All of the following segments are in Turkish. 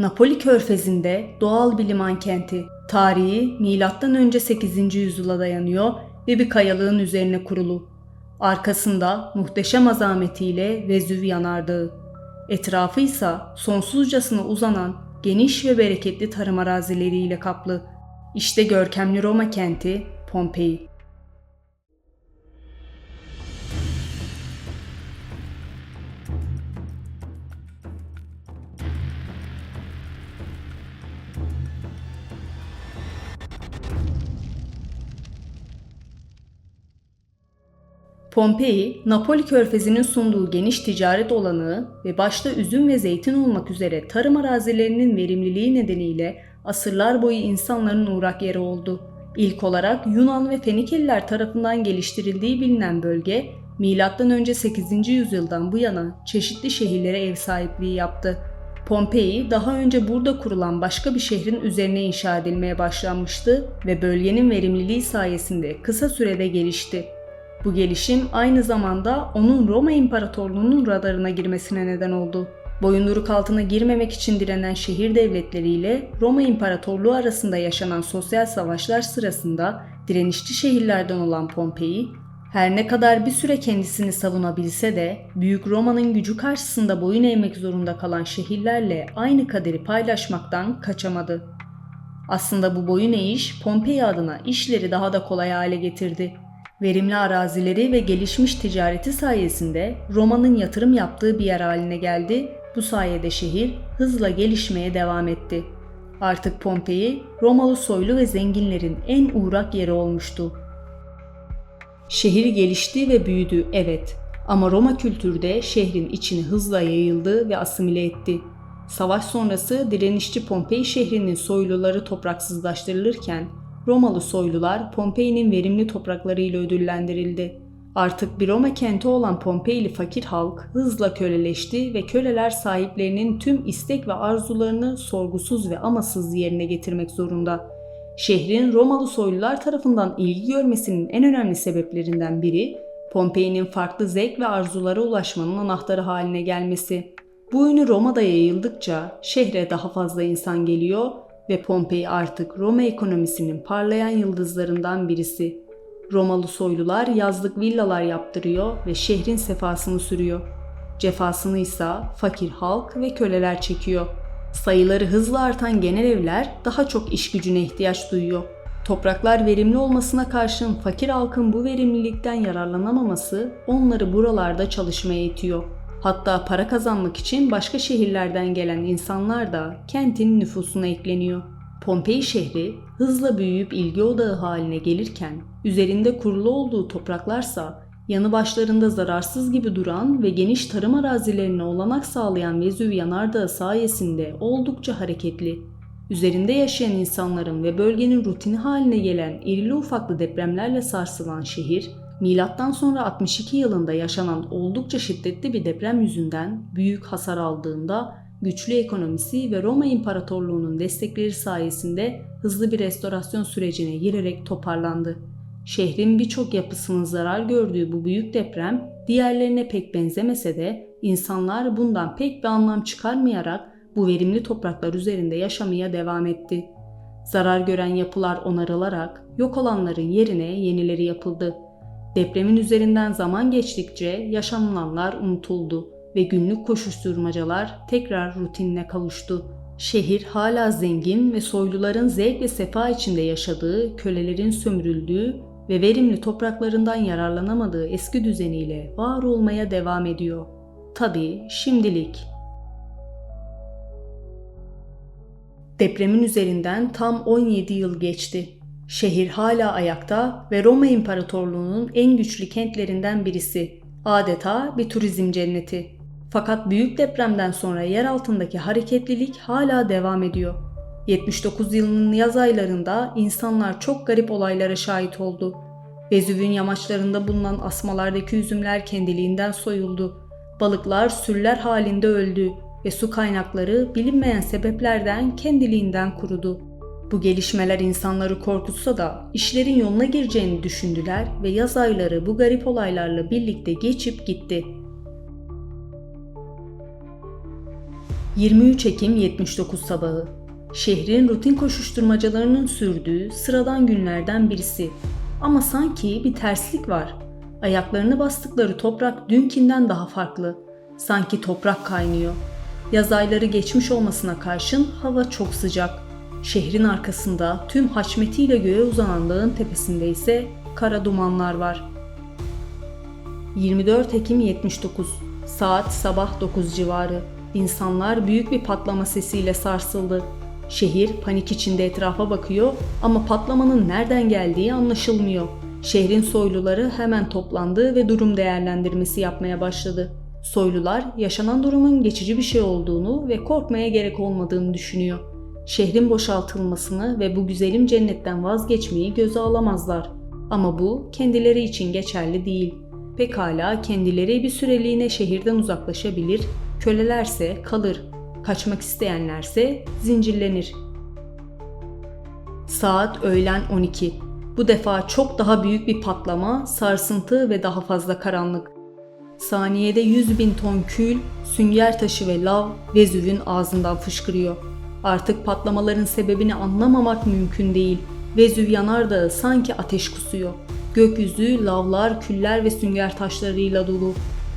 Napoli Körfezi'nde doğal bir liman kenti. Tarihi M.Ö. 8. yüzyıla dayanıyor ve bir kayalığın üzerine kurulu. Arkasında muhteşem azametiyle Vezüv yanardağı. Etrafı ise sonsuzcasına uzanan geniş ve bereketli tarım arazileriyle kaplı. İşte görkemli Roma kenti Pompei. Pompei, Napoli körfezinin sunduğu geniş ticaret olanağı ve başta üzüm ve zeytin olmak üzere tarım arazilerinin verimliliği nedeniyle asırlar boyu insanların uğrak yeri oldu. İlk olarak Yunan ve Fenikeliler tarafından geliştirildiği bilinen bölge, M.Ö. 8. yüzyıldan bu yana çeşitli şehirlere ev sahipliği yaptı. Pompei daha önce burada kurulan başka bir şehrin üzerine inşa edilmeye başlanmıştı ve bölgenin verimliliği sayesinde kısa sürede gelişti. Bu gelişim aynı zamanda onun Roma İmparatorluğu'nun radarına girmesine neden oldu. Boyunduruk altına girmemek için direnen şehir devletleriyle Roma İmparatorluğu arasında yaşanan sosyal savaşlar sırasında direnişçi şehirlerden olan Pompei, her ne kadar bir süre kendisini savunabilse de Büyük Roma'nın gücü karşısında boyun eğmek zorunda kalan şehirlerle aynı kaderi paylaşmaktan kaçamadı. Aslında bu boyun eğiş Pompei adına işleri daha da kolay hale getirdi. Verimli arazileri ve gelişmiş ticareti sayesinde Roma'nın yatırım yaptığı bir yer haline geldi. Bu sayede şehir hızla gelişmeye devam etti. Artık Pompei, Romalı soylu ve zenginlerin en uğrak yeri olmuştu. Şehir gelişti ve büyüdü, evet. Ama Roma kültürde şehrin içine hızla yayıldı ve asimile etti. Savaş sonrası direnişçi Pompei şehrinin soyluları topraksızlaştırılırken Romalı soylular Pompei'nin verimli topraklarıyla ödüllendirildi. Artık bir Roma kenti olan Pompeili fakir halk hızla köleleşti ve köleler sahiplerinin tüm istek ve arzularını sorgusuz ve amasız yerine getirmek zorunda. Şehrin Romalı soylular tarafından ilgi görmesinin en önemli sebeplerinden biri Pompei'nin farklı zevk ve arzulara ulaşmanın anahtarı haline gelmesi. Bu ünü Roma'da yayıldıkça şehre daha fazla insan geliyor ve Pompei artık Roma ekonomisinin parlayan yıldızlarından birisi. Romalı soylular yazlık villalar yaptırıyor ve şehrin sefasını sürüyor. Cefasını ise fakir halk ve köleler çekiyor. Sayıları hızla artan genel evler daha çok iş gücüne ihtiyaç duyuyor. Topraklar verimli olmasına karşın fakir halkın bu verimlilikten yararlanamaması onları buralarda çalışmaya itiyor. Hatta para kazanmak için başka şehirlerden gelen insanlar da kentin nüfusuna ekleniyor. Pompei şehri hızla büyüyüp ilgi odağı haline gelirken üzerinde kurulu olduğu topraklarsa yanı başlarında zararsız gibi duran ve geniş tarım arazilerine olanak sağlayan Vezüv yanardağı sayesinde oldukça hareketli. Üzerinde yaşayan insanların ve bölgenin rutini haline gelen irili ufaklı depremlerle sarsılan şehir, milattan sonra 62 yılında yaşanan oldukça şiddetli bir deprem yüzünden büyük hasar aldığında güçlü ekonomisi ve Roma İmparatorluğu'nun destekleri sayesinde hızlı bir restorasyon sürecine girerek toparlandı. Şehrin birçok yapısının zarar gördüğü bu büyük deprem diğerlerine pek benzemese de insanlar bundan pek bir anlam çıkarmayarak bu verimli topraklar üzerinde yaşamaya devam etti. Zarar gören yapılar onarılarak yok olanların yerine yenileri yapıldı. Depremin üzerinden zaman geçtikçe yaşanılanlar unutuldu ve günlük koşuşturmacalar tekrar rutinine kavuştu. Şehir hala zengin ve soyluların zevk ve sefa içinde yaşadığı, kölelerin sömürüldüğü ve verimli topraklarından yararlanamadığı eski düzeniyle var olmaya devam ediyor. Tabii şimdilik. Depremin üzerinden tam 17 yıl geçti. Şehir hala ayakta ve Roma İmparatorluğu'nun en güçlü kentlerinden birisi. Adeta bir turizm cenneti. Fakat büyük depremden sonra yer altındaki hareketlilik hala devam ediyor. 79 yılının yaz aylarında insanlar çok garip olaylara şahit oldu. Vezüv'ün yamaçlarında bulunan asmalardaki üzümler kendiliğinden soyuldu. Balıklar sürüler halinde öldü ve su kaynakları bilinmeyen sebeplerden kendiliğinden kurudu. Bu gelişmeler insanları korkutsa da işlerin yoluna gireceğini düşündüler ve yaz ayları bu garip olaylarla birlikte geçip gitti. 23 Ekim 79 sabahı. Şehrin rutin koşuşturmacalarının sürdüğü sıradan günlerden birisi. Ama sanki bir terslik var. Ayaklarını bastıkları toprak dünkinden daha farklı. Sanki toprak kaynıyor. Yaz ayları geçmiş olmasına karşın hava çok sıcak. Şehrin arkasında tüm haşmetiyle göğe uzanan dağın tepesinde ise kara dumanlar var. 24 Ekim 79 Saat sabah 9 civarı. İnsanlar büyük bir patlama sesiyle sarsıldı. Şehir panik içinde etrafa bakıyor ama patlamanın nereden geldiği anlaşılmıyor. Şehrin soyluları hemen toplandı ve durum değerlendirmesi yapmaya başladı. Soylular yaşanan durumun geçici bir şey olduğunu ve korkmaya gerek olmadığını düşünüyor. Şehrin boşaltılmasını ve bu güzelim cennetten vazgeçmeyi göze alamazlar. Ama bu kendileri için geçerli değil. Pekala kendileri bir süreliğine şehirden uzaklaşabilir, kölelerse kalır, kaçmak isteyenlerse zincirlenir. Saat öğlen 12. Bu defa çok daha büyük bir patlama, sarsıntı ve daha fazla karanlık. Saniyede 100 bin ton kül, sünger taşı ve lav Vezüv'ün ağzından fışkırıyor. Artık patlamaların sebebini anlamamak mümkün değil. Vezüv yanardağı sanki ateş kusuyor. Gökyüzü lavlar, küller ve sünger taşlarıyla dolu.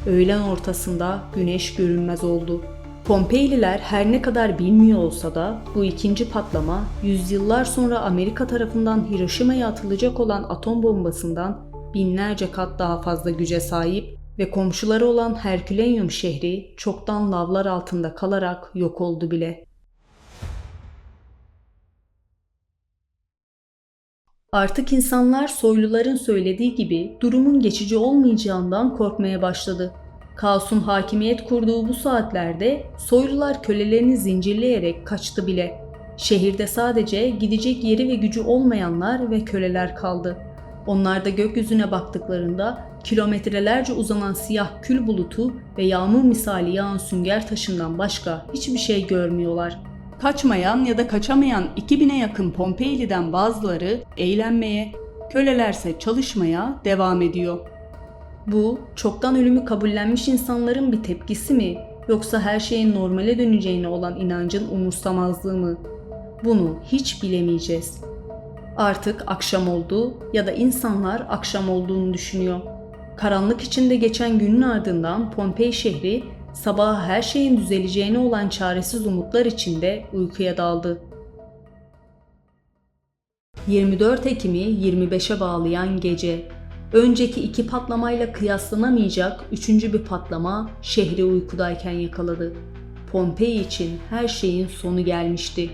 Öğlen ortasında güneş görünmez oldu. Pompeyliler her ne kadar bilmiyor olsa da bu ikinci patlama yüzyıllar sonra Amerika tarafından Hiroşima'ya atılacak olan atom bombasından binlerce kat daha fazla güce sahip ve komşuları olan Herkülenyum şehri çoktan lavlar altında kalarak yok oldu bile. Artık insanlar soyluların söylediği gibi durumun geçici olmayacağından korkmaya başladı. Kaos'un hakimiyet kurduğu bu saatlerde soylular kölelerini zincirleyerek kaçtı bile. Şehirde sadece gidecek yeri ve gücü olmayanlar ve köleler kaldı. Onlar da gökyüzüne baktıklarında kilometrelerce uzanan siyah kül bulutu ve yağmur misali yağan sünger taşından başka hiçbir şey görmüyorlar. Kaçmayan ya da kaçamayan 2000'e yakın Pompeyli'den bazıları eğlenmeye, kölelerse çalışmaya devam ediyor. Bu çoktan ölümü kabullenmiş insanların bir tepkisi mi yoksa her şeyin normale döneceğine olan inancın umursamazlığı mı? Bunu hiç bilemeyeceğiz. Artık akşam oldu ya da insanlar akşam olduğunu düşünüyor. Karanlık içinde geçen günün ardından Pompei şehri sabaha her şeyin düzeleceğine olan çaresiz umutlar içinde uykuya daldı. 24 Ekim'i 25'e bağlayan gece. Önceki iki patlamayla kıyaslanamayacak üçüncü bir patlama şehri uykudayken yakaladı. Pompei için her şeyin sonu gelmişti.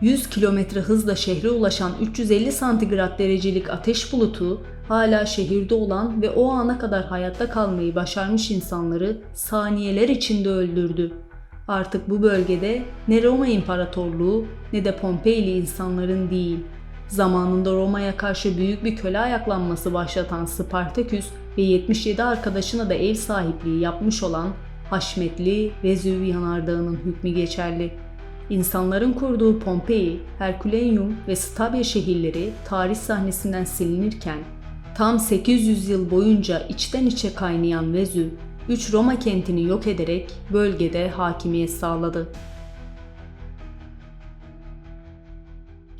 100 kilometre hızla şehre ulaşan 350 santigrat derecelik ateş bulutu hala şehirde olan ve o ana kadar hayatta kalmayı başarmış insanları saniyeler içinde öldürdü. Artık bu bölgede ne Roma İmparatorluğu ne de Pompeyli insanların değil, zamanında Roma'ya karşı büyük bir köle ayaklanması başlatan Spartaküs ve 77 arkadaşına da ev sahipliği yapmış olan Haşmetli Vezüv Yanardağı'nın hükmü geçerli. İnsanların kurduğu Pompei, Herkulenyum ve Stabia şehirleri tarih sahnesinden silinirken tam 800 yıl boyunca içten içe kaynayan Vezüv, 3 Roma kentini yok ederek bölgede hakimiyet sağladı.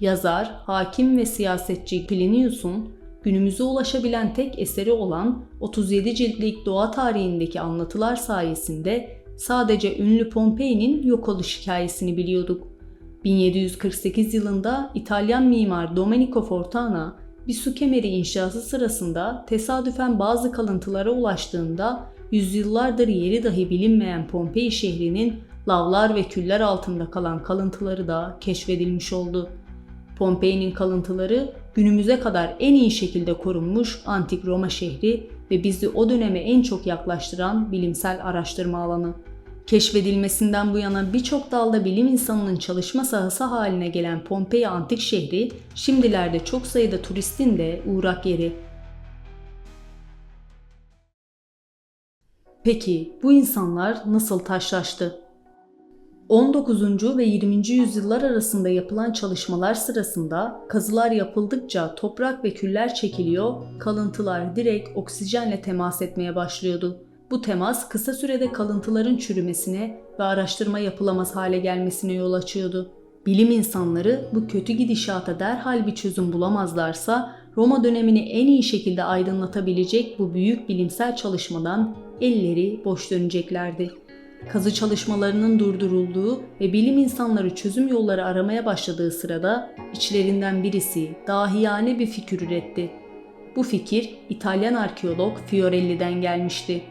Yazar, hakim ve siyasetçi Plinius'un günümüze ulaşabilen tek eseri olan 37 ciltlik doğa tarihindeki anlatılar sayesinde sadece ünlü Pompei'nin yok oluş hikayesini biliyorduk. 1748 yılında İtalyan mimar Domenico Fortana bir su kemeri inşası sırasında tesadüfen bazı kalıntılara ulaştığında yüzyıllardır yeri dahi bilinmeyen Pompei şehrinin lavlar ve küller altında kalan kalıntıları da keşfedilmiş oldu. Pompei'nin kalıntıları günümüze kadar en iyi şekilde korunmuş antik Roma şehri ve bizi o döneme en çok yaklaştıran bilimsel araştırma alanı. Keşfedilmesinden bu yana birçok dalda bilim insanının çalışma sahası haline gelen Pompei antik şehri şimdilerde çok sayıda turistin de uğrak yeri. Peki bu insanlar nasıl taşlaştı? 19. ve 20. yüzyıllar arasında yapılan çalışmalar sırasında kazılar yapıldıkça toprak ve küller çekiliyor, kalıntılar direkt oksijenle temas etmeye başlıyordu. Bu temas kısa sürede kalıntıların çürümesine ve araştırma yapılamaz hale gelmesine yol açıyordu. Bilim insanları bu kötü gidişata derhal bir çözüm bulamazlarsa Roma dönemini en iyi şekilde aydınlatabilecek bu büyük bilimsel çalışmadan elleri boş döneceklerdi. Kazı çalışmalarının durdurulduğu ve bilim insanları çözüm yolları aramaya başladığı sırada içlerinden birisi dahiyane bir fikir üretti. Bu fikir İtalyan arkeolog Fiorelli'den gelmişti.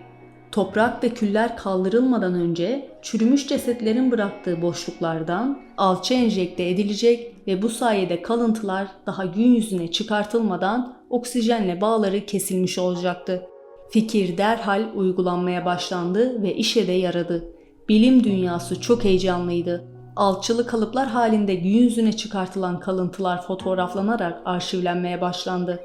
Toprak ve küller kaldırılmadan önce çürümüş cesetlerin bıraktığı boşluklardan alçı enjekte edilecek ve bu sayede kalıntılar daha gün yüzüne çıkartılmadan oksijenle bağları kesilmiş olacaktı. Fikir derhal uygulanmaya başlandı ve işe de yaradı. Bilim dünyası çok heyecanlıydı. Alçılı kalıplar halinde gün yüzüne çıkartılan kalıntılar fotoğraflanarak arşivlenmeye başlandı.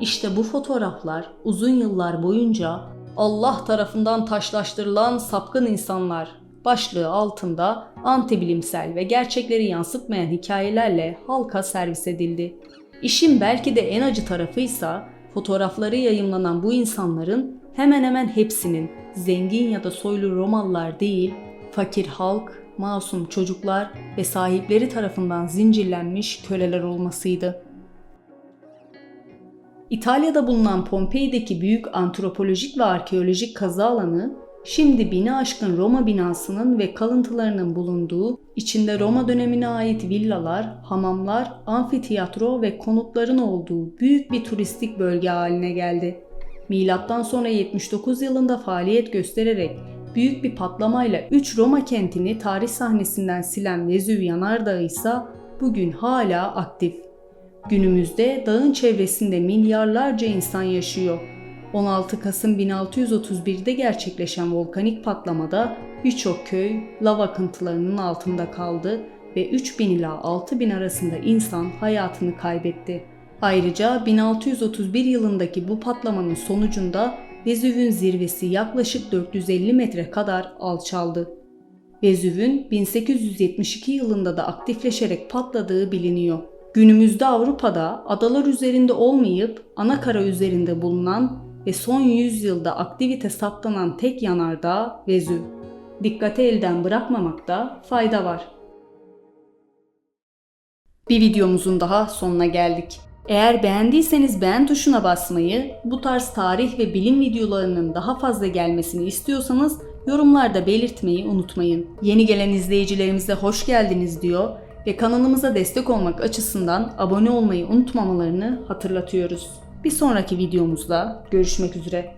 İşte bu fotoğraflar uzun yıllar boyunca Allah tarafından taşlaştırılan sapkın insanlar başlığı altında antibilimsel ve gerçekleri yansıtmayan hikayelerle halka servis edildi. İşin belki de en acı tarafıysa fotoğrafları yayımlanan bu insanların hemen hemen hepsinin zengin ya da soylu Romalılar değil, fakir halk, masum çocuklar ve sahipleri tarafından zincirlenmiş köleler olmasıydı. İtalya'da bulunan Pompei'deki büyük antropolojik ve arkeolojik kazı alanı, şimdi bini aşkın Roma binasının ve kalıntılarının bulunduğu, içinde Roma dönemine ait villalar, hamamlar, amfiteyatro ve konutların olduğu büyük bir turistik bölge haline geldi. Milattan sonra 79 yılında faaliyet göstererek büyük bir patlamayla 3 Roma kentini tarih sahnesinden silen Vezüv yanardağı ise bugün hala aktif. Günümüzde dağın çevresinde milyarlarca insan yaşıyor. 16 Kasım 1631'de gerçekleşen volkanik patlamada birçok köy lav akıntılarının altında kaldı ve 3000 ila 6000 arasında insan hayatını kaybetti. Ayrıca 1631 yılındaki bu patlamanın sonucunda Vezüv'ün zirvesi yaklaşık 450 metre kadar alçaldı. Vezüv'ün 1872 yılında da aktifleşerek patladığı biliniyor. Günümüzde Avrupa'da adalar üzerinde olmayıp ana kara üzerinde bulunan ve son 100 yılda aktivite saptanan tek yanardağ Vezüv. Dikkati elden bırakmamakta fayda var. Bir videomuzun daha sonuna geldik. Eğer beğendiyseniz beğen tuşuna basmayı, bu tarz tarih ve bilim videolarının daha fazla gelmesini istiyorsanız yorumlarda belirtmeyi unutmayın. Yeni gelen izleyicilerimize hoş geldiniz diyor ve kanalımıza destek olmak açısından abone olmayı unutmamalarını hatırlatıyoruz. Bir sonraki videomuzda görüşmek üzere.